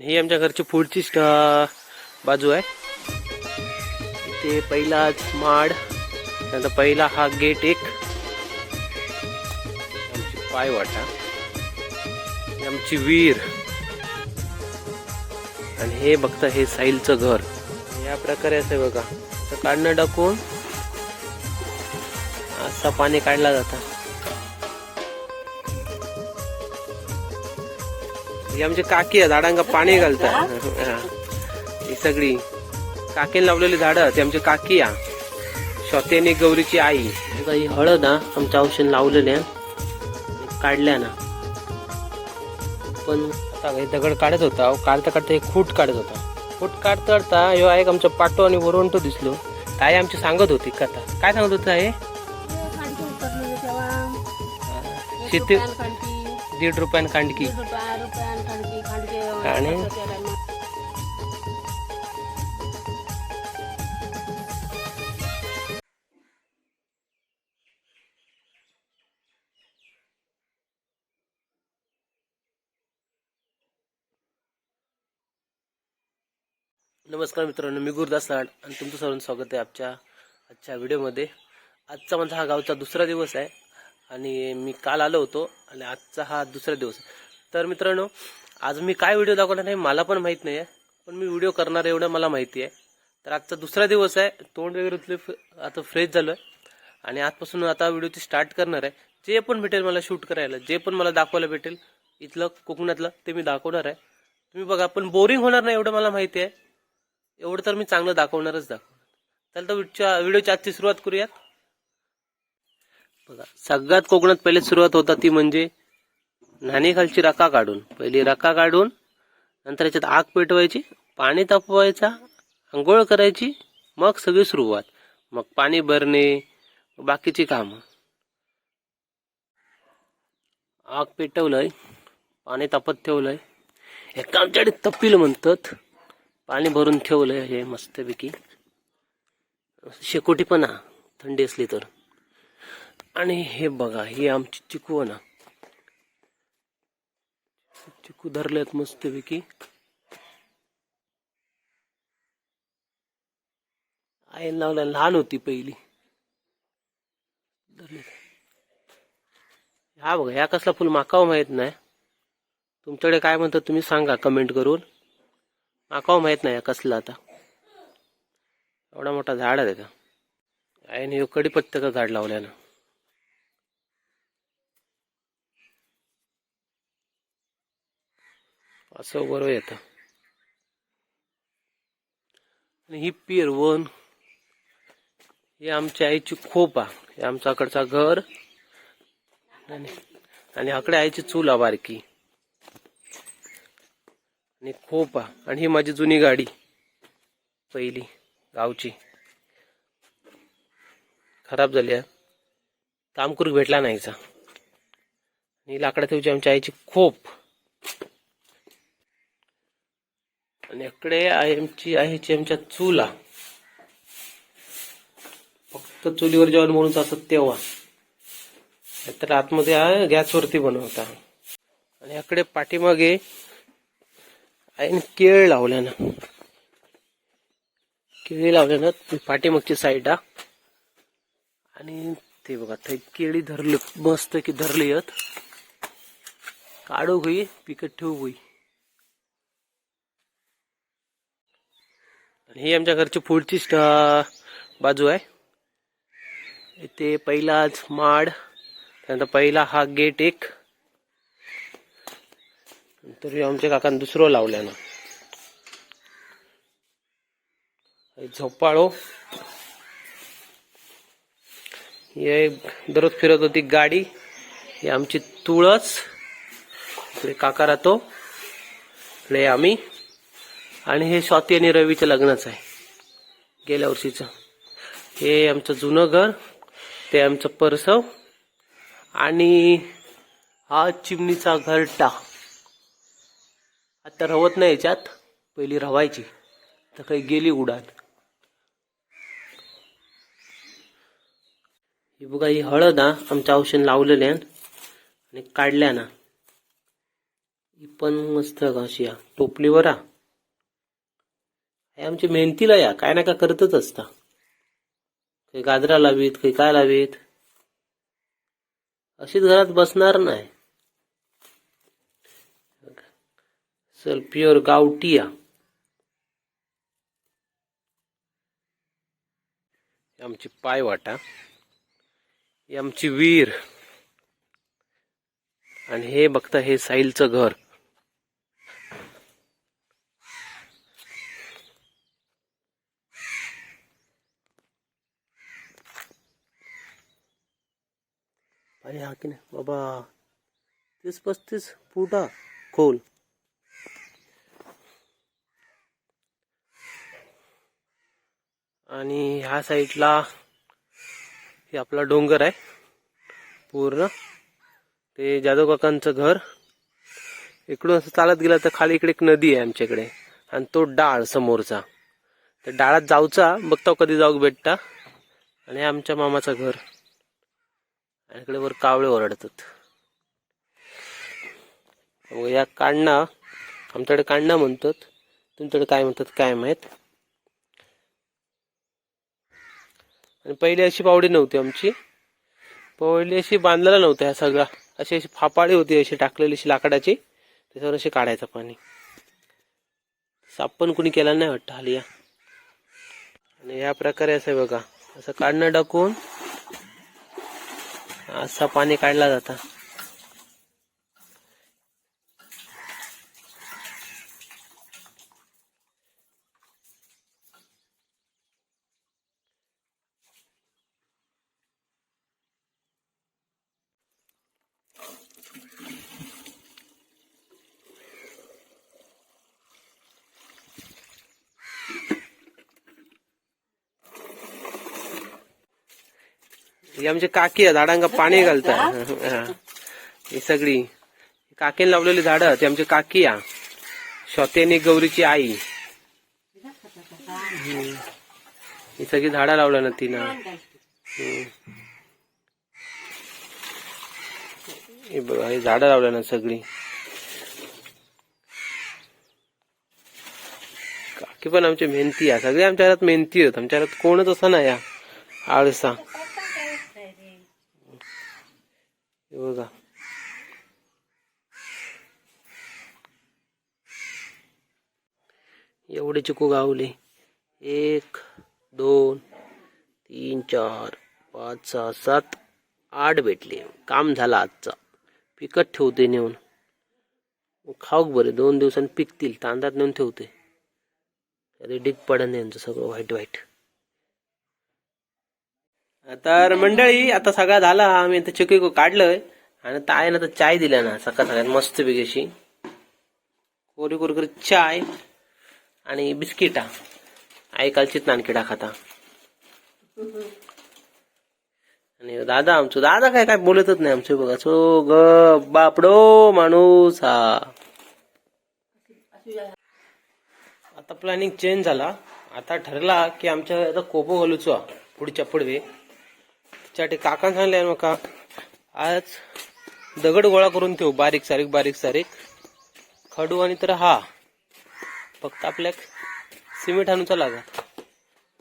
ही आमच्या घरची पुढची बाजू आहे. इथे पहिला माड त्यानंतर पहिला हा गेट एक. आमची पायवाटा. आमची विहीर. आणि हे बघता हे साईलचं घर. या प्रकारे असं बघा. तर काढणं टाकून असा पाणी काढला जातं. ही आमची काकी आहे झाडांका पाणी घालतात. हा. सगळी. काकीने लावलेली झाडं ती आमची काकी आ शोतेने गौरीची आई. ही हळद हा आमच्या औषध लावलेल्या काढल्या ना. पण आता दगड काढत होता. काढता काढता हे खूट काढत होता. खूट काढता काढता ह्यो एक आमचा पाटो आणि वरवंटो दिसलो. ताई आमची सांगत होती कथा. काय सांगत होता हे. एक शेती दीड रुपयान कांडकी. आणि? नमस्कार मित्रांनो मी गुरुदास लाड आणि तुमचं सर्वांचं स्वागत आहे आजच्या आजच्या व्हिडिओमध्ये. आजचा माझा हा गावचा दुसरा दिवस आहे. आणि मी काल आलो होतो आणि आजचा हा दुसरा दिवस. आहे. तर मित्रांनो आज मी काय व्हिडिओ दाखवणार नाही मला पण माहीत नाही आहे पण मी व्हिडिओ करणार आहे एवढं मला माहिती आहे. तर आजचा दुसरा दिवस आहे तोंड वगैरे उचले आता फ्रेश झालो आहे आणि आजपासून आता व्हिडिओची स्टार्ट करणार आहे. जे पण भेटेल मला शूट करायला जे पण मला दाखवायला भेटेल इथलं कोकणातलं ते मी दाखवणार आहे. तुम्ही बघा पण बोरिंग होणार नाही एवढं मला माहिती आहे. एवढं तर मी चांगलं दाखवणारच दाखवणार. चल तर व्हिडिओच्या व्हिडिओची आजची सुरुवात करूयात. बघा सगळ्यात कोकणात पहिले सुरुवात होता ती म्हणजे नाणेखालची रका काढून. पहिली रका काढून नंतर याच्यात आग पेटवायची पाणी तापवायचा आंघोळ करायची मग सगळी सुरुवात. मग पाणी भरणे बाकीची कामं. आग पेटवलंय पाणी तापत ठेवलंय. एका आमच्याकडे तपील म्हणतात पाणी भरून ठेवलंय हे मस्तपैकी. शेकोटी पण हा थंडी असली तर. आणि हे बघा ही आमची चिकू ना. चिकू धरलेत मस्तपैकी. आईला लावल्या लहान होती पहिली. धरले हा बघा ह्या कसला फुल माकाव माहीत नाही. तुमच्याकडे काय म्हणतात तुम्ही सांगा कमेंट करून. माकाव माहीत नाही कसला आता. एवढा मोठा झाड आहे त्याचा आईने कडीपत्त्याचं झाड लावल्यानं असं बरोबर येतं. आणि ही पिरवण ही आमच्या आईची खोपा हे आमच्याकडचा घर. आणि आकडे आईची चूल बारकी. आणि खोपा आणि ही माझी जुनी गाडी पहिली गावची. खराब झाली आहे. काम भेटला नाहीचा आणि लाकडा ठेवची आमच्या आईची खोप. आणि इकडे आमची आईची आमच्या चुला. फक्त चुलीवर जेवण म्हणून असत तेव्हा. तर आतमध्ये आहे गॅसवरती बनवता आणि इकडे पाठीमागे आईने केळ लावल्यानं केळी लावल्यानं ती पाठीमागची साईड हा. आणि ते बघा ते केळी धरले मस्त की धरली आहेत. काढू होई पिकत ठेवू होई ही आमच्या घरची पुढचीच बाजू आहे. इथे पहिलाच माड त्यानंतर पहिला हा गेट एक. नंतर आमच्या काकान दुसरं लावल्यानं झोपाळो. हे दररोज फिरत होती गाडी. ही आमची तुळस. इकडे काका राहतो. इकडे आम्ही. आणि हे स्वाती आणि रवीचं लग्नच आहे. गेल्या वर्षीचं. हे आमचं जुनं घर ते आमचं परसव आणि हा चिमणीचा घरटा आता रवत नाही याच्यात पहिली रवायची. तर काही गेली उडान. ही बघा ही हळद हा आमच्या औषध लावलेल्या आणि काढल्या ना. ही पण मस्त अशी या टोपलीवर हा. हे आमची मेहनतीला या काय ना काय करतच असता. काही गाजरा लावीत काही काय लावीत. अशीच घरात बसणार नाही. चल प्युअर गावटिया आमची पाय वाटा. आमची वीर आणि हे बघता हे साईलचं घर. अरे हा की नाही? बाबा. तीस पस्तीस फुटा खोल. आणि ह्या साईडला हे आपला डोंगर आहे. पूर्ण. ते जाधव काकांचं घर. इकडून असं चालत गेलं तर खाली इकडे एक नदी आहे आमच्याकडे. आणि तो डाळ समोरचा. त्या डाळात जाऊचा बघता कधी जाऊ भेटता आणि आमच्या मामाचं घर. आणि इकडे वर कावळे ओरडतात. या काढणा आमच्याकडे काढणा म्हणतात. तुमच्याकडे काय म्हणतात काय माहीत? आणि पहिली अशी पावडी नव्हती आमची. पहिली अशी बांधलेला नव्हता ह्या सगळा अशी अशी फापाळी होती अशी टाकलेली अशी लाकडाची. त्याच्यावर अशी काढायचं पाणी. साप पण कुणी केला नाही वाटतं हाली या. आणि या प्रकारे असं आहे बघा. असं काढणं टाकून असा पाणी काढला जाता. ही आमची काकी आहे झाडांका पाणी घालता ही. सगळी. काकीने लावलेली झाडं ती आमची काकी आहे शोतेनी गौरीची आई. ही सगळी झाडं लावल्या ना तिनं. हे बघा ही झाडं लावल्या ना सगळी. काकी पण आमची मेहनती आहे सगळी आमच्या घरात मेहनती आहेत. आमच्या घरात कोणच असं नाही या. आळसा. हे बघा. एवढे चिकू गावले. एक दोन तीन चार पाच सहा सात आठ भेटले. काम झालं आजचा. पिकत ठेवते नेऊन. खाऊक बरे. दोन दिवसांनी पिकतील. तांदळात नेऊन ठेवते. अरे डिग पडन यांचं सगळं व्हाईट व्हाईट. तर मंडळी आता सगळा झाला आम्ही आता चिकी काढलंय. आणि ताईनं तर चाय दिल्या ना सकाळ सगळ्यात मस्त अशी कोरी कोरी चाय आणि बिस्किटा. आई कालचीच नानकिडा खाता. आणि दादा आमचं दादा काय काय बोलतच नाही आमचं बघा. सो ग बापडो माणूस. हा आता प्लॅनिंग चेंज झाला. आता ठरला की आमच्या आता कोपो घालूचो पुढच्या पुढवे त्यासाठी काकान सांगले मग का आज दगड गोळा करून ठेवू बारीक सारीक बारीक सारीक. खडू आणि तर हा. फक्त आपल्या सिमेंट आणूचा लागत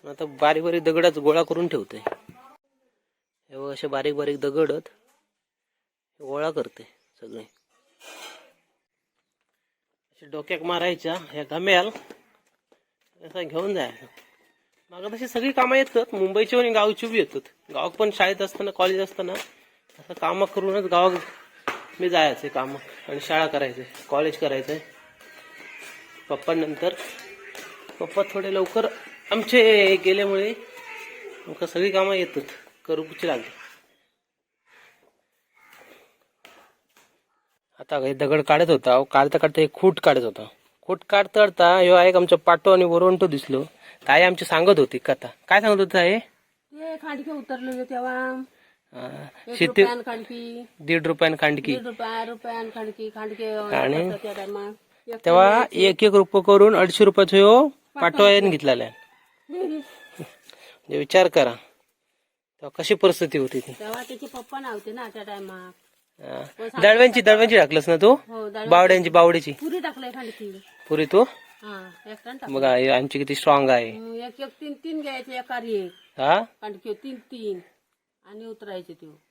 आता बारीक बारीक दगडच गोळा करून ठेवते. हे बघ असे बारीक बारीक दगडत गोळा करते सगळे. असे डोक्याक मारायच्या ह्या घम्याल असं घेऊन जायचं. मागं तशी सगळी कामं येतात. मुंबईची आणि गावची बी येतात. गावात पण शाळेत असताना कॉलेज असताना असं कामं करूनच गावात मी जायचे कामं आणि शाळा करायचे कॉलेज करायचंय पप्पा नंतर पप्पा थोडे लवकर आमचे गेल्यामुळे आमका सगळी कामं येतात. करूची लागली. आता काही दगड काढत होता. काढता काढता एक खूट काढत होता. खूट काढता काढता ह्यो एक आमच्या पाटो आणि वरवंटो दिसलो. ताई आमची सांगत होती कथा. काय सांगत होती ताई? ते खांडके उतरलेले तेव्हा. शेती खांडकी. दीड रुपयान खांडकी. रुपयान खांडकी खांडके आणि? तेव्हा एक एक रुपये करून अडीचशे रुपयाचा ह्यो पाटो यान घेतलेला म्हणजे विचार करा. तेव्हा कशी परिस्थिती होती ती? तेव्हा त्याचे पप्पा नव्हते ना त्या टायमात. हा. दळव्यांची दळव्यांची टाकलंस ना तू? हो बावड्यांची बावडीची पुरी टाकलंय खांडकी. पुरी तू? हा बघा हे आमची किती स्ट्रॉंग आहे. एक एक तीन तीन घ्यायचे एकारी एक हा? खांडकी तीन तीन. आणि उतरायचे ते